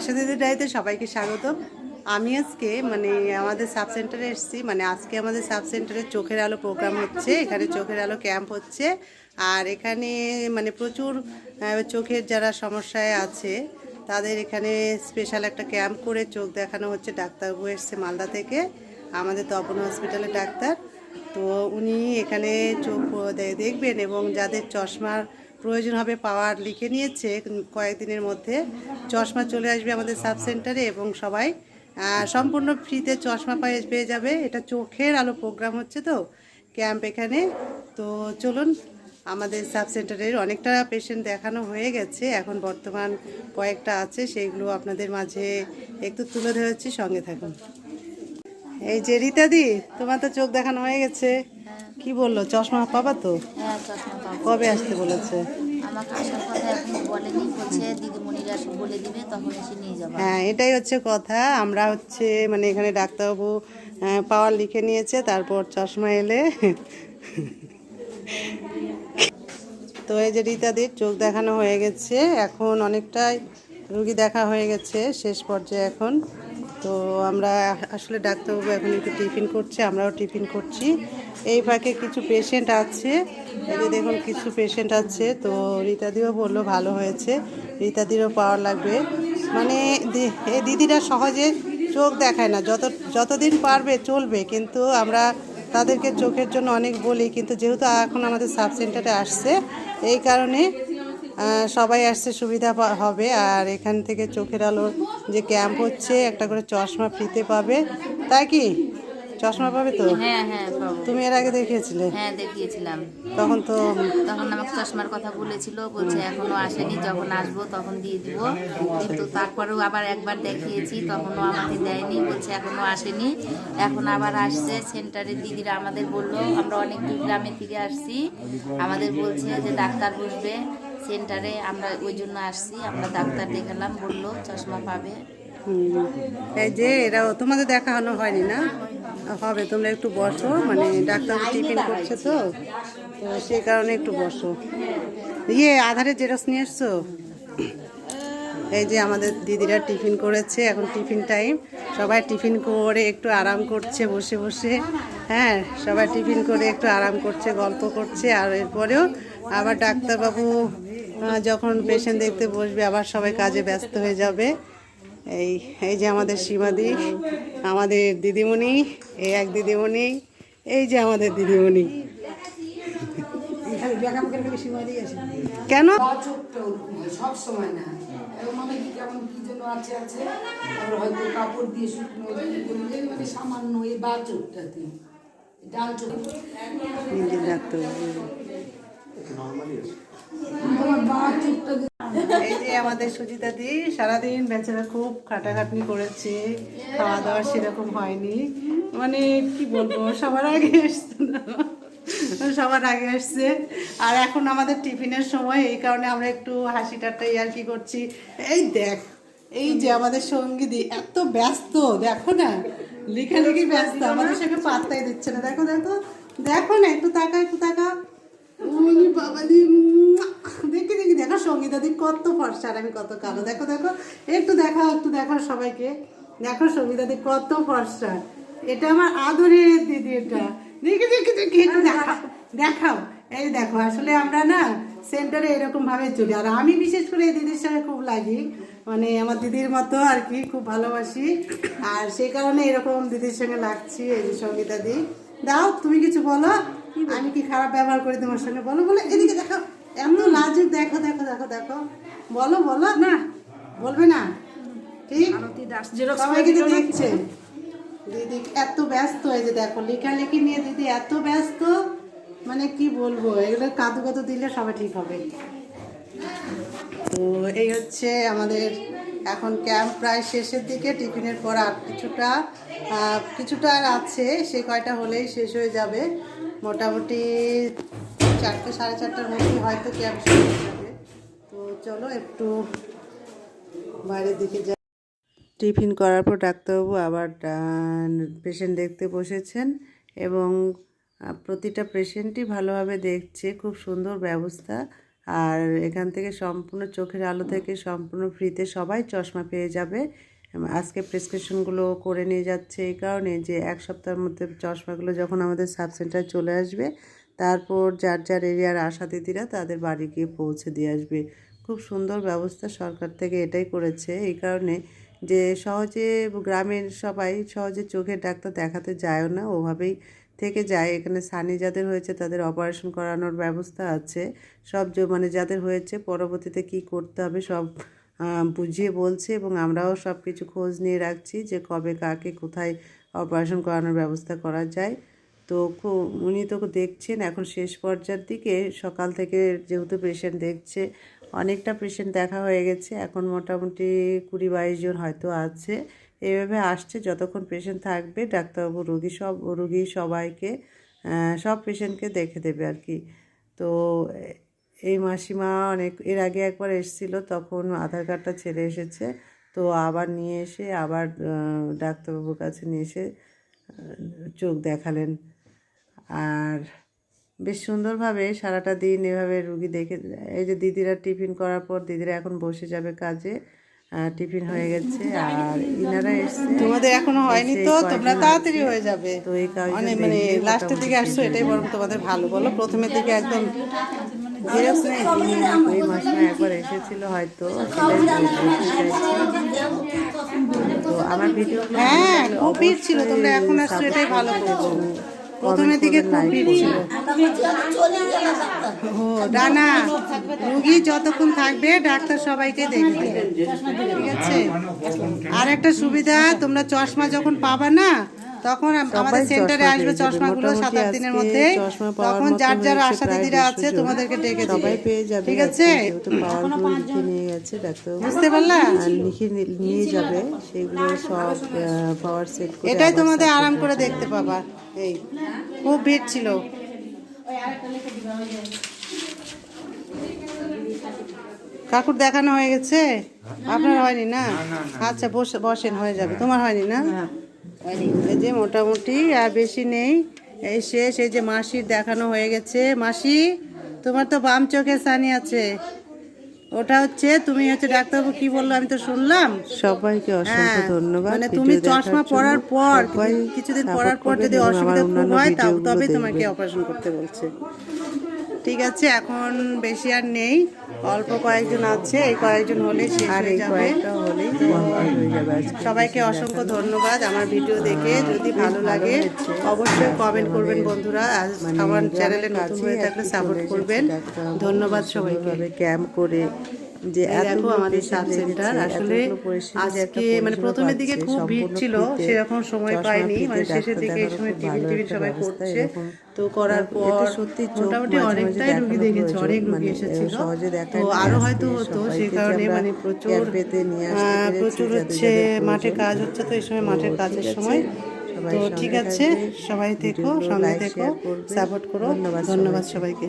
আশা দিদি ডাইতে সবাইকে স্বাগতম। আমি আজকে মানে আমাদের সাব সেন্টারে এসেছি মানে আজকে আমাদের সাব সেন্টারে চোখের আলো প্রোগ্রাম হচ্ছে, এখানে চোখের আলো ক্যাম্প হচ্ছে, আর এখানে মানে প্রচুর চোখের যারা সমস্যায় আছে, তাদের এখানে স্পেশাল একটা ক্যাম্প করে চোখ দেখানো হচ্ছে ডাক্তারবাবু এসছে মালদা থেকে, আমাদের তপন হসপিটালের ডাক্তার। তো উনি এখানে চোখ দেখবেন এবং যাদের চশমার প্রয়োজন হবে পাওয়ার লিখে নিয়েছে কয়েকদিনের মধ্যে। চশমা চলে আসবে আমাদের সাব সেন্টারে এবং সবাই সম্পূর্ণ ফ্রিতে চশমা পায়ে পেয়ে যাবে। এটা চোখের আলো প্রোগ্রাম হচ্ছে তো, ক্যাম্প এখানে। তো চলুন, আমাদের সাব সেন্টারের অনেকটা পেশেন্ট দেখানো হয়ে গেছে। এখন বর্তমান কয়েকটা আছে সেইগুলো আপনাদের মাঝে একটু তুলে ধরেছি। সঙ্গে থাকুন। এই যে রীতাদি, তোমার তো চোখ দেখানো হয়ে গেছে। কি বলল? চশমা পাবা তো? হ্যাঁ চশমা পাবো। কবে আসতে বলেছে? আমাকে আসার কথা এখন বলেনি। বলছে দিদিমণিরা বলে দিবে তখন এসে নিয়ে যাব। হ্যাঁ এটাই হচ্ছে কথা। আমরা হচ্ছে মানে এখানে ডাক্তারবাবু আহ, পাওয়ার লিখে নিয়েছে তারপর চশমা এলে। তো এই যে রীতাদির চোখ দেখানো হয়ে গেছে। এখন অনেকটাই রুগী দেখা হয়ে গেছে শেষ পর্যায়ে এখন। তো আমরা আসলে ডাক্তারবাবু এখন একটু টিফিন করছে, আমরাও টিফিন করছি। এই ফাঁকে কিছু পেশেন্ট আছে, এই দেখুন কিছু পেশেন্ট আছে, তো রীতাদিও বলল ভালো হয়েছে, রীতাদিরও পাওয়ার লাগবে। মানে এই দিদিরা সহজে চোখ দেখায় না, যত, যতদিন পারবে চলবে, কিন্তু আমরা তাদেরকে চোখের জন্য অনেক বলি, কিন্তু যেহেতু এখন আমাদের সাব সেন্টারে আসছে, এই কারণে সবাই আসছে সুবিধা হবে। আর এখান থেকে চোখের আলোর যে ক্যাম্প হচ্ছে একটা করে চশমা ফ্রিতে পাবে। তাই কি? চশমা পাবে তো? হ্যাঁ হ্যাঁ তুমি এর আগে দেখিয়েছিলে? হ্যাঁ দেখিয়েছিলাম। তখন তো তখন আমাকে চশমার কথা বলেছিল বলছে এখনও আসেনি যখন আসব তখন দিয়ে দিব। কিন্তু তারপরেও আবার একবার দেখিয়েছি তখনও আমাকে দেয়নি বলছে এখনও আসেনি। এখন আবার আসছে সেন্টারের দিদিরা আমাদের বলল আমরা অনেক দূর গ্রামে থেকে আসছি। আমাদের বলছে যে ডাক্তার বসবে। সেন্টারে আমরা ওই জন্য আসছি, আমরা ডাক্তার দেখালাম, বলল চশমা পাবে। এই যে এরাও তোমাদের দেখা দেখানো হয়নি না? হবে, তোমরা একটু বসো মানে ডাক্তার টিফিন করছে তো তো সেই কারণে একটু বসো। ইয়ে আধারে জেরক্স নিয়ে এসছো? এই যে আমাদের দিদিরা টিফিন করেছে, এখন টিফিন টাইম। সবাই টিফিন করে একটু আরাম করছে, বসে বসে। হ্যাঁ সবাই টিফিন করে একটু আরাম করছে, গল্প করছে, আর এরপরেও আবার ডাক্তারবাবু যখন পেশেন্ট দেখতে বসবে, আবার সবাই কাজে ব্যস্ত হয়ে যাবে। এই এই যে আমাদের সীমাদি, আমাদের দিদিমণি, এই এক দিদিমণি, এই যে আমাদের দিদিমণি। কেন? সব সময় না আছে ডাল চোখ নিজে ডাক্তারবাবু তোমার বা চোখটা এই যে আমাদের সুজিতা দি, সারাদিন খুব করেছে। খাওয়া দাওয়া সেরকম হয়নি। মানে বলব, সবার আগে না। সবার আগে আর এখন আমাদের টিফিনের সময়, এই কারণে আমরা একটু হাসি ঠাট্টাই আর কি করছি। এই দেখ, এই যে আমাদের সঙ্গীদি এত ব্যস্ত, দেখো না। লেখালেখি ব্যস্ত, আমাদের সঙ্গে পাত্তাই দিচ্ছে না। দেখো দেখো দেখো না, একটু তাকা একটু তাকা উনি বাবালি মুয়া। দেখি দেখি দেখো সঙ্গীতা দি কত ফর্সা আর আমি কত কালো। দেখো দেখো একটু দেখাও একটু দেখাও সবাইকে। দেখো সঙ্গীতা দি কত ফর্সা। এটা আমার আদরের দিদি এটা। দেখি দেখি দেখি একটু দেখাও দেখাও। এই দেখো আসলে আমরা না সেন্টারে এরকম ভাবে চলি। আর আমি বিশেষ করে এই দিদির সঙ্গে খুব লাগি। মানে আমার দিদির মতো আর কি খুব ভালোবাসি। আর সেই কারণে এরকম দিদির সঙ্গে লাগছি এই যে সঙ্গীতা দি। দাও তুমি কিছু বলো। আমি কি খারাপ ব্যবহার করি তোমার সঙ্গে? বলো বলো এদিকে দেখো এত লাজুক দেখো দেখো দেখো দেখো। বলো বলো। না বলবে না। ঠিক? সবাই কিন্তু দেখছে। দিদি এত ব্যস্ত এই যে দেখো লেখালেখি নিয়ে দিদি এত ব্যস্ত। মানে কি বলব এগুলো কাদু কাদু দিলে সবাই ঠিক হবে। তো এই হচ্ছে আমাদের এখন ক্যাম্প প্রায় শেষের দিকে টিফিনের পর আর কিছুটা কিছুটা আর আছে সে কয়টা হলেই শেষ হয়ে যাবে। মোটামুটি চারটে, সাড়ে চারটার মধ্যেই হয়তো শেষ হয়ে যাবে। তো চলো একটু বাইরের দিকে যাই। টিফিন করার পর ডাক্তারবাবু আবার পেশেন্ট দেখতে বসেছেন এবং প্রতিটা পেশেন্টই ভালোভাবে দেখছে, খুব সুন্দর ব্যবস্থা। আর এখান থেকে সম্পূর্ণ চোখের আলো থেকে সম্পূর্ণ ফ্রিতে সবাই চশমা পেয়ে যাবে। আজকে প্রেসক্রিপশনগুলো করে নিয়ে যাচ্ছে এই কারণে যে এক সপ্তাহের মধ্যে চশমাগুলো যখন আমাদের সাব সেন্টারে চলে আসবে তারপর যার যার এরিয়ার আশা দিদিরা তাদের বাড়ি গিয়ে পৌঁছে দিয়ে আসবে। খুব সুন্দর ব্যবস্থা সরকার থেকে এটাই করেছে। এই কারণে যে সহজে গ্রামের সবাই সহজে চোখের ডাক্তার দেখাতে যায়ও না, ওভাবেই থেকে যায়। এখানে সানি যাদের হয়েছে তাদের অপারেশন করানোর ব্যবস্থা আছে। সব মানে যাদের হয়েছে পরবর্তীতে কি করতে হবে সব বুঝিয়ে বলছে এবং আমরাও সব কিছু খোঁজ নিয়ে রাখছি যে কবে কাকে কোথায় অপারেশন করানোর ব্যবস্থা করা যায়। তো খু- উনি তো দেখছেন এখন শেষ পর্যায়ের দিকে, সকাল থেকে যেহেতু পেশেন্ট দেখছে, অনেকটা পেশেন্ট দেখা হয়ে গেছে, এখন মোটামুটি কুড়ি বাইশ জন হয়তো আছে। এইভাবে আসছে, যতক্ষণ পেশেন্ট থাকবে, ডাক্তারবাবু, রুগী সব, রুগী সবাইকে সব পেশেন্টকে দেখে দেবে আর কি। তো এই মাসিমা অনেক, এর আগে একবার এসেছিল, তখন আধার কার্ডটা ছেড়ে এসেছে, তো আবার নিয়ে এসে, আবার ডাক্তারবাবুর কাছে নিয়ে এসে চোখ দেখালেন। আর বেশ সুন্দরভাবে সারাটা দিন এভাবে রুগী দেখে এই যে দিদিরা টিফিন করার পর দিদিরা এখন বসে যাবে কাজে টিফিন হয়ে গেছে আর ইনারা এসছে। তোমাদের এখনও হয়নি তো? তোমরা তাড়াতাড়ি হয়ে যাবে। তো এই কাজটা মানে মানে লাস্টের দিকে আসছো এটাই বরং তোমাদের ভালো বলো। প্রথমের দিকে একদম জেরক্স নেই ওই মাসে একবার এসেছিল হয়তো। তো আমার ভিডিও হ্যাঁ খুব ভিড় ছিল তোমরা এখন আসছো এটাই ভালো করছ। প্রথমের দিকে খুব ভিড় ছিল ও ডানা রুগী যতক্ষণ থাকবে ডাক্তার সবাইকে দেখবে। ঠিক আছে? আর একটা সুবিধা তোমরা চশমা যখন পাবা না তখন আম- আমাদের সেন্টারে আসবে। চশমাগুলো সাত আট দিনের মধ্যে চশমা তখন যার যার আশা দিদিরা আছে তোমাদেরকে ডেকে সবাই পেয়ে যাবে ঠিক আছে? নিয়ে গেছে ডাক্তার বুঝতে পারলা? আর লিখে নিয়ে যাবে সেগুলো সব পাওয়ার সেট করে এটাই তোমাদের আরাম করে দেখতে পাবা। এই খুব ভিড় ছিল। কাকুর দেখানো হয়ে গেছে? আপনার হয়নি না? আচ্ছা বসে বসেন হয়ে যাবে। তোমার হয়নি না? এই যে মোটামুটি আর বেশি নেই। এই শেষ এই যে মাসির দেখানো হয়ে গেছে। মাসি তোমার তো বাম চোখে সানি আছে। ওটা হচ্ছে তুমি হচ্ছে ডাক্তারবাবু কি বলল আমি তো শুনলাম। সবাইকে অসংখ্য হ্যাঁ, ধন্যবাদ। মানে তুমি চশমা। পরার পর কিছুদিন পরার পর যদি অসুবিধা হয় তবেই তোমাকে অপারেশন করতে বলছে। ঠিক আছে এখন বেশি আর নেই। অল্প কয়েকজন আছে এই কয়েকজন হলে আর এই কয়েকটা হলেই সবাইকে অসংখ্য ধন্যবাদ আমার ভিডিও দেখে যদি ভালো লাগে অবশ্যই কমেন্ট করবেন বন্ধুরা আমার চ্যানেলে নতুন হয়ে থাকলে সাপোর্ট করবেন। ধন্যবাদ সবাইকে। ক্যাম্প করে যে দেখো আমাদের patient সাব সেন্টার আসলে আজকে মানে প্রথমের দিকে পাচ্ছে, খুব ভিড় ছিল সেরকম সময় পাইনি মানে শেষের দিকে এই সময় খুব টিফিন টিফিন সবাই করছে। তো করার পর সত্যি মোটামুটি অনেকটাই রুগী দেখানো দেখেছে অনেক রুগী মানে এসেছিল। তো আরও হয়তো হতো সেই কারণে মানে প্রচুর প্রচুর হচ্ছে মাঠে কাজ হচ্ছে তো এই সময় মাঠের কাজের সময়। তো ঠিক আছে সবাই থেকো ভিডিওগুলো সঙ্গে থেকো সাপোর্ট করো। ধন্যবাদ। সবাইকে।